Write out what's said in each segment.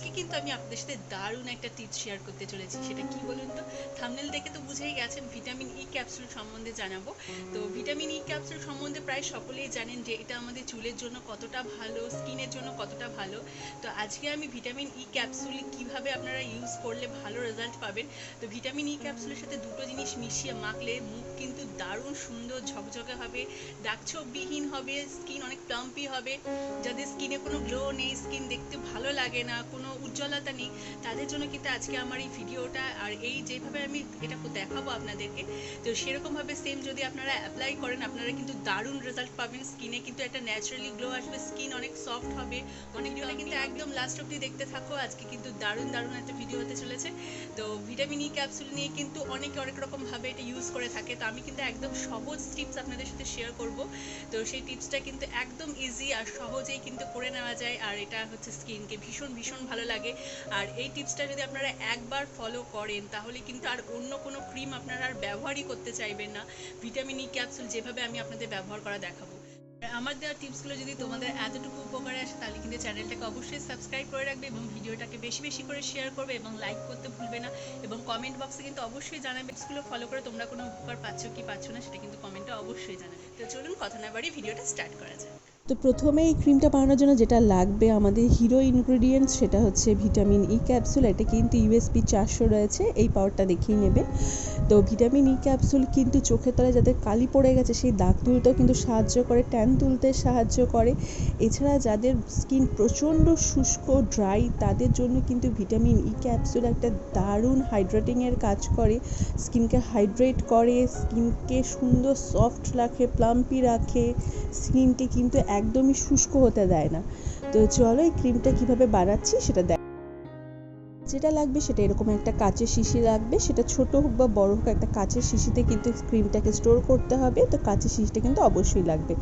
আজকে কিন্তু আমি আপনাদের সাথে দারুণ একটা টিপস শেয়ার করতে চলেছি, সেটা কি বলুন তো? থামনেল দেখে তো বুঝেই গেছেন ভিটামিন ই ক্যাপসুল সম্বন্ধে জানাব। তো ভিটামিন ই ক্যাপসুল সম্বন্ধে প্রায় সকলেই জানেন যে এটা আমাদের চুলের জন্য কতটা ভালো স্কিনের জন্য কতটা ভালো। তো আজকে আমি ভিটামিন ই ক্যাপসুল কীভাবে আপনারা ইউজ করলে ভালো রেজাল্ট পাবেন, তো ভিটামিন ই ক্যাপসুলের সাথে দুটো জিনিস মিশিয়ে মাখলে মুখ কিন্তু দারুণ সুন্দর ঝকঝকে হবে দাগছোপবিহীন হবে স্কিন অনেক প্লাম্পি হবে। যাদের স্কিনে কোনো গ্লো নেই স্কিন দেখতে ভালো লাগে না, কোনো উজ্জ্বলতা নেই তাদের জন্য কিন্তু আজকে আমার এই ভিডিওটা আর এই যেভাবে আমি এটা দেখাবো আপনাদেরকে, তো সেরকমভাবে সেম যদি আপনারা অ্যাপ্লাই করেন, আপনারা কিন্তু দারুণ রেজাল্ট পাবেন। স্কিনে কিন্তু একটা ন্যাচারালি গ্লো আসবে স্কিন অনেক সফট হবে, অনেক কিন্তু একদম লাস্ট অব্দি দেখতে থাকো, আজকে কিন্তু দারুণ দারুণ একটা ভিডিও হতে চলেছে। তো ভিটামিন ই ক্যাপসুল নিয়ে কিন্তু অনেকে অনেক রকম ভাবে এটা ইউজ করে থাকে, তো আমি কিন্তু একদম সহজ টিপস আপনাদের সাথে শেয়ার করব। তো সেই টিপসটা কিন্তু একদম ইজি আর সহজেই কিন্তু করে নেওয়া যায়, আর এটা হচ্ছে স্কিনকে ভীষণ ভীষণ ভালো লাগে। আর এই টিপসটা যদি আপনারা একবার ফলো করেন, তাহলে কিন্তু আর অন্য কোনো ক্রিম আপনারা আর ব্যবহারই করতে চাইবেন না। ভিটামিন ই ক্যাপসুল যেভাবে আমি আপনাদের ব্যবহার করা দেখাবো। আমার দেওয়া টিপসগুলো যদি তোমাদের এতটুকু উপকারে আসে, তাহলে কিন্তু চ্যানেলটাকে অবশ্যই সাবস্ক্রাইব করে রাখবে এবং ভিডিওটাকে বেশি বেশি করে শেয়ার করবে এবং লাইক করতে ভুলবে না। এবং কমেন্ট বক্সে কিন্তু অবশ্যই জানাবে, টিপসগুলো ফলো করে তোমরা কোনো উপকার পাচ্ছ কি পাচ্ছ না, সেটা কিন্তু কমেন্টে অবশ্যই জানাবে। তো চলুন কথা না বাড়ি ভিডিওটা স্টার্ট করা যাক। তো প্রথমে এই ক্রিমটা বানানোর জন্য যেটা লাগবে, আমাদের হিরো ইনগ্রিডিয়েন্টস সেটা হচ্ছে ভিটামিন ই ক্যাপসুল এটা কিন্তু ইউএসপি চারশো রয়েছে, এই পাওয়ারটা দেখিয়ে নেবে। তো ভিটামিন ই ক্যাপসুল কিন্তু চোখের তলায় যাদের কালি পড়ে গেছে, সেই দাগ তুলতেও কিন্তু সাহায্য করে ট্যান তুলতে সাহায্য করে। এছাড়া যাদের স্কিন প্রচণ্ড শুষ্ক ড্রাই তাদের জন্য কিন্তু ভিটামিন ই ক্যাপসুল একটা দারুণ হাইড্রেটিংয়ের কাজ করে। স্কিনকে হাইড্রেট করে স্কিনকে সুন্দর সফট রাখে প্লাম্পি রাখে। স্কিনকে কিন্তু একদমই শুষ্ক হতে দেয় না। তো চলো এই ক্রিমটা কীভাবে বানাচ্ছি সেটা দেখ যেটা লাগবে সেটা এরকম একটা কাঁচের শিশি লাগবে। সেটা ছোট হোক বা বড় হোক একটা কাঁচের শিশিতে কিন্তু ক্রিমটাকে স্টোর করতে হবে। তো কাঁচের শিশিটা কিন্তু অবশ্যই লাগবে।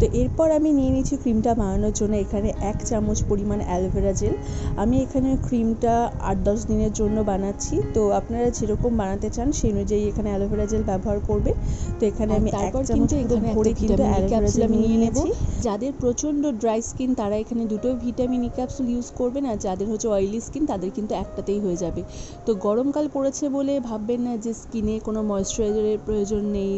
তো এরপর আমি নিয়ে নিয়েছি ক্রিমটা বানানোর জন্য এখানে এক চামচ পরিমাণ অ্যালোভেরা জেল আমি এখানে ক্রিমটা আট দশ দিনের জন্য বানাচ্ছি। তো আপনারা যেরকম বানাতে চান সেই অনুযায়ী এখানে অ্যালোভেরা জেল ব্যবহার করবে তো এখানে আমি এক চামচ ভরে কিন্তু E অ্যালোভেরা জেল আমি নিয়ে নেব। যাদের প্রচণ্ড ড্রাই স্কিন তারা এখানে দুটো ভিটামিন ই ক্যাপসুল ইউজ করবেন আর যাদের হচ্ছে অয়েলি স্কিন তাদের কিন্তু একটাতেই হয়ে যাবে। তো গরমকাল পড়েছে বলে ভাববেন না যে স্কিনে কোনো ময়শ্চারাইজারের প্রয়োজন নেই।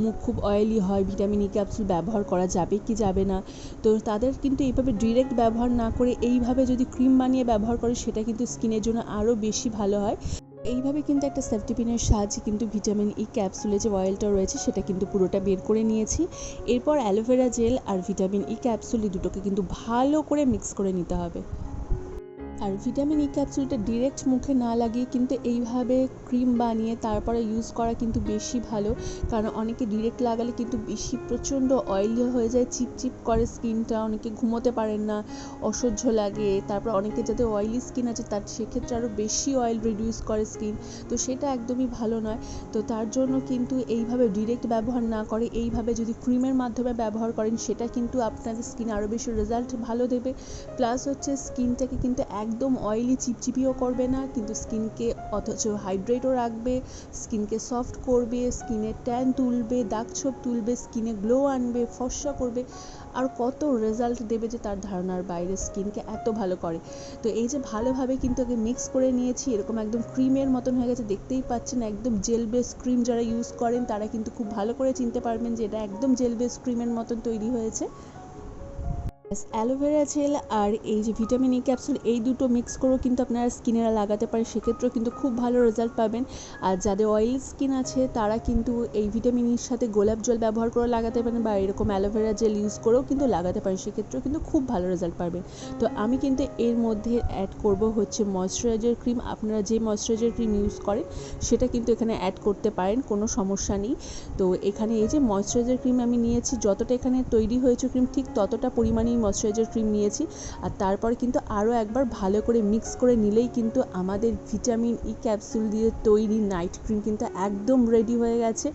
মুখ খুব অয়েলি হয় ভিটামিন ই ক্যাপসুল ব্যবহার করা যাবে কি যাবে না? তো তাদের কিন্তু এইভাবে ডিরেক্ট ব্যবহার না করে এইভাবে যদি ক্রিম বানিয়ে ব্যবহার করে, সেটা কিন্তু স্কিনের জন্য আরও বেশি ভালো হয়। এইভাবে কিন্তু একটা সেফটি পিনের সাহায্যে কিন্তু ভিটামিন ই ক্যাপসুলে যে অয়েলটা রয়েছে, সেটা কিন্তু পুরোটা বের করে নিয়েছি। এরপর অ্যালোভেরা জেল আর ভিটামিন ই ক্যাপসুল এই দুটোকে কিন্তু ভালো করে মিক্স করে নিতে হবে। আর ভিটামিন ই ক্যাপসুলটা ডিরেক্ট মুখে না লাগিয়ে কিন্তু এইভাবে ক্রিম বানিয়ে তারপরে ইউজ করা কিন্তু বেশি ভালো। কারণ অনেকে ডিরেক্ট লাগালে কিন্তু বেশি প্রচণ্ড অয়েলি হয়ে যায়, চিপচিপ করে স্কিনটা অনেকে ঘুমোতে পারেন না, অসহ্য লাগে। তারপর অনেকে যাদের অয়েলি স্কিন আছে, তার সেক্ষেত্রে আরও বেশি অয়েল রিডিউস করে স্কিন তো সেটা একদমই ভালো নয়। তো তার জন্য কিন্তু এইভাবে ডিরেক্ট ব্যবহার না করে, এইভাবে যদি ক্রিমের মাধ্যমে ব্যবহার করেন, সেটা কিন্তু আপনাদের স্কিন আরও বেশি রেজাল্ট ভালো দেবে। প্লাস হচ্ছে স্কিনটাকে কিন্তু একদম অয়েলি চিপচিপিও করবে না, কিন্তু স্কিনকে অথচ হাইড্রেটও রাখবে, স্কিনকে সফট করবে, স্কিনে ট্যান তুলবে, দাগ ছোপ তুলবে, স্কিনে গ্লো আনবে, ফর্সা করবে, আর কত রেজাল্ট দেবে যে তার ধারণার বাইরে স্কিনকে এত ভালো করে। তো এই যে ভালোভাবে কিন্তু আগে মিক্স করে নিয়েছি, এরকম একদম ক্রিমের মতন হয়ে গেছে, দেখতেই পাচ্ছেন একদম জেল বেস ক্রিম যারা ইউজ করেন, তারা কিন্তু খুব ভালো করে চিনতে পারবেন যে এটা একদম জেল বেস ক্রিমের মতন তৈরি হয়েছে। অ্যালোভেরা জেল আর এই যে ভিটামিন ই ক্যাপসুল এই দুটো মিক্স করেও কিন্তু আপনারা স্কিনে লাগাতে পারেন। সেক্ষেত্রেও কিন্তু খুব ভালো রেজাল্ট পাবেন। আর যাদের অয়েলি স্কিন আছে, তারা কিন্তু এই ভিটামিন ইর সাথে গোলাপ জল ব্যবহার করে লাগাতে পারেন বা এরকম অ্যালোভেরা জেল ইউজ করেও কিন্তু লাগাতে পারেন। সেক্ষেত্রেও কিন্তু খুব ভালো রেজাল্ট পাবেন। তো আমি কিন্তু এর মধ্যে অ্যাড করব হচ্ছে ময়শ্চারাইজার ক্রিম আপনারা যে ময়শ্চারাইজার ক্রিম ইউজ করেন, সেটা কিন্তু এখানে অ্যাড করতে পারেন, কোনো সমস্যা নেই। তো এখানে এই যে ময়শ্চারাইজার ক্রিম আমি নিয়েছি, যতটা এখানে তৈরি হয়েছে ক্রিম ঠিক ততটা পরিমাণেই ময়শ্চারাইজার ক্রিম নিয়েছি। আর তারপর কিন্তু আরও একবার ভালো করে মিক্স করে নিলেই কিন্তু আমাদের ভিটামিন ই ক্যাপসুল দিয়ে তৈরি নাইট ক্রিম কিন্তু একদম রেডি হয়ে গেছে।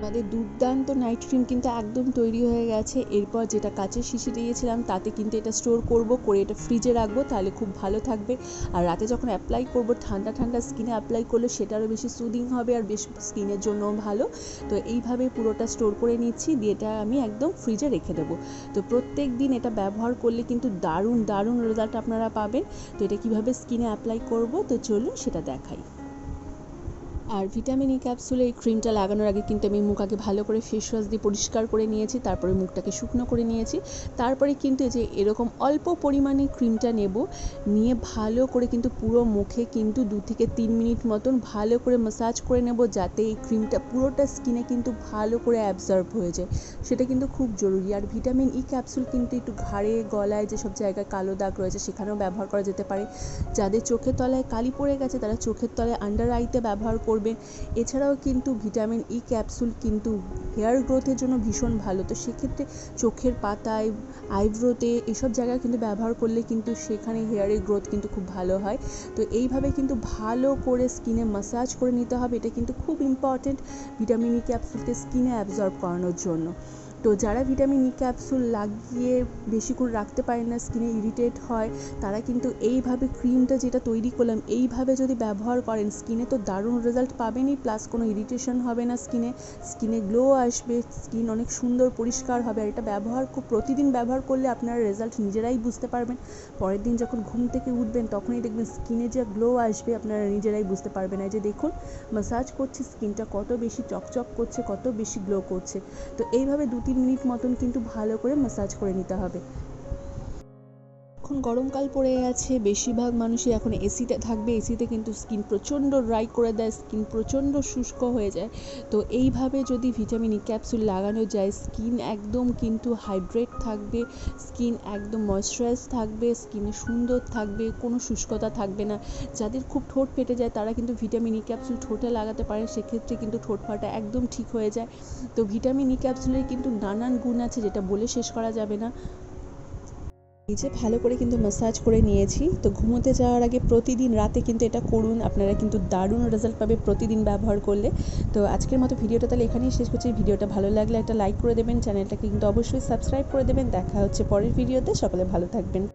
আমাদের দুর্দান্ত নাইট ক্রিম কিন্তু একদম তৈরি হয়ে গেছে। এরপর যেটা কাচের শিশি দিয়েছিলাম, তাতে কিন্তু এটা স্টোর করব, করে এটা ফ্রিজে রাখব, তাহলে খুব ভালো থাকবে। আর রাতে যখন অ্যাপ্লাই করব, ঠান্ডা ঠান্ডা স্কিনে অ্যাপ্লাই করলে সেটা আরও বেশি সুদিং হবে আর বেশ স্কিনের জন্যও ভালো। তো এইভাবে পুরোটা স্টোর করে নিচ্ছি, দিয়ে এটা আমি একদম ফ্রিজে রেখে দেবো। তো প্রত্যেক দিন এটা ব্যবহার করলে কিন্তু দারুণ দারুণ রেজাল্ট আপনারা পাবেন। তো এটা কীভাবে স্কিনে অ্যাপ্লাই করব, তো চলুন সেটা দেখাই। আর ভিটামিন ই ক্যাপসুলে এই ক্রিমটা লাগানোর আগে কিন্তু আমি মুখ আগে ভালো করে ফেস ওয়াশ দিয়ে পরিষ্কার করে নিয়েছি, তারপরে মুখটাকে শুকনো করে নিয়েছি। তারপরে কিন্তু যে এরকম অল্প পরিমাণে ক্রিমটা নেব, নিয়ে ভালো করে কিন্তু পুরো মুখে কিন্তু দু থেকে তিন মিনিট মতন ভালো করে ম্যাসাজ করে নেব যাতে এই ক্রিমটা পুরোটা স্কিনে কিন্তু ভালো করে অ্যাবজর্ব হয়ে যায়। সেটা কিন্তু খুব জরুরি। আর ভিটামিন ই ক্যাপসুল কিন্তু একটু ঘাড়ে, গলায় যেসব জায়গায় কালো দাগ রয়েছে সেখানেও ব্যবহার করা যেতে পারে। যাদের চোখের তলায় কালি পড়ে গেছে, তারা চোখের তলায় আন্ডার আইতে ব্যবহার করবেন এছাড়াও কিন্তু ভিটামিন ই ক্যাপসুল কিন্তু হেয়ার গ্রোথের জন্য ভীষণ ভালো। তো সেক্ষেত্রে চোখের পাতায় আইব্রোতে এসব জায়গায় কিন্তু ব্যবহার করলে কিন্তু সেখানে হেয়ারের গ্রোথ কিন্তু খুব ভালো হয়। তো এইভাবে কিন্তু ভালো করে স্কিনে মাসাজ করে নিতে হবে। এটা কিন্তু খুব ইম্পর্ট্যান্ট ভিটামিন ই ক্যাপসুলকে স্কিনে অ্যাবজর্ব করানোর জন্য। তো যারা ভিটামিন ই ক্যাপসুল লাগিয়ে বেশি করে রাখতে পারে না স্কিনে ইরিটেট হয়, তারা কিন্তু এইভাবে ক্রিমটা যেটা তৈরি করলাম, এইভাবে যদি ব্যবহার করেন স্কিনে তো দারুণ রেজাল্ট পাবেনই প্লাস কোনো ইরিটেশন হবে না স্কিনে স্কিনে গ্লো আসবে স্কিন অনেক সুন্দর, পরিষ্কার হবে, আর এটা ব্যবহার খুব প্রতিদিন ব্যবহার করলে আপনারা রেজাল্ট নিজেরাই বুঝতে পারবেন। পরের দিন যখন ঘুম থেকে উঠবেন, তখনই দেখবেন স্কিনে যে গ্লো আসবে, আপনারা নিজেরাই বুঝতে পারবেন। এই যে দেখুন ম্যাসাজ করছি স্কিনটা কত বেশি চকচক করছে, কত বেশি গ্লো করছে। তো এইভাবে দু তিন মিনিট মতন কিন্তু ভালো করে ম্যাসাজ করে নিতে হবে। এখন গরমকাল পড়ে গেছে, বেশিরভাগ মানুষই এখন এসিতে থাকবে। এসিতে কিন্তু স্কিন প্রচণ্ড ড্রাই করে দেয়, স্কিন প্রচণ্ড শুষ্ক হয়ে যায়। তো এইভাবে যদি ভিটামিন ই ক্যাপসুল লাগানো যায়, স্কিন একদম কিন্তু হাইড্রেট থাকবে, স্কিন একদম ময়শ্চারাইজ থাকবে, স্কিনে সুন্দর থাকবে, কোনো শুষ্কতা থাকবে না। যাদের খুব ঠোঁট ফেটে যায়, তারা কিন্তু ভিটামিন ই ক্যাপসুল ঠোঁটে লাগাতে পারেন, সেক্ষেত্রে কিন্তু ঠোঁট ফাটা একদম ঠিক হয়ে যায়। তো ভিটামিন ই ক্যাপসুলের কিন্তু নানান গুণ আছে, যেটা বলে শেষ করা যাবে না। যে ভালো করে কিন্তু ম্যাসাজ করে নিয়েছি। তো ঘুমোতে যাওয়ার আগে প্রতিদিন রাতে কিন্তু এটা করুন। আপনারা কিন্তু দারুণ রেজাল্ট পাবে প্রতিদিন ব্যবহার করলে। তো আজকের মতো ভিডিওটা তাহলে এখানেই শেষ করছি। ভিডিওটা ভালো লাগলে একটা লাইক করে দেবেন। চ্যানেলটাকে কিন্তু অবশ্যই সাবস্ক্রাইব করে দেবেন। দেখা হচ্ছে পরের ভিডিওতে। সকলে ভালো থাকবেন।